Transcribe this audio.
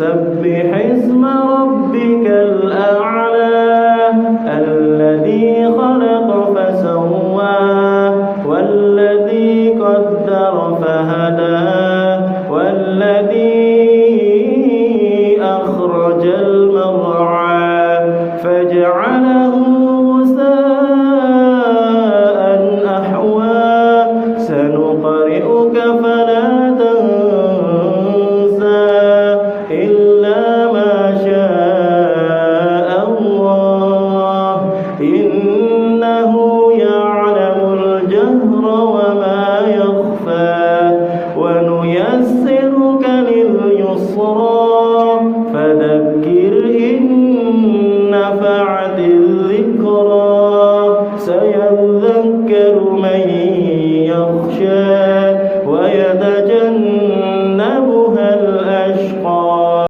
سبح اسم ربك الأعلى الذي خلق فسوى والذي قدر فهدى والذي أخرج المرعى فجعله غساء أحوى. سنقرئك فهدى للذكرى سيذكر من يخشى.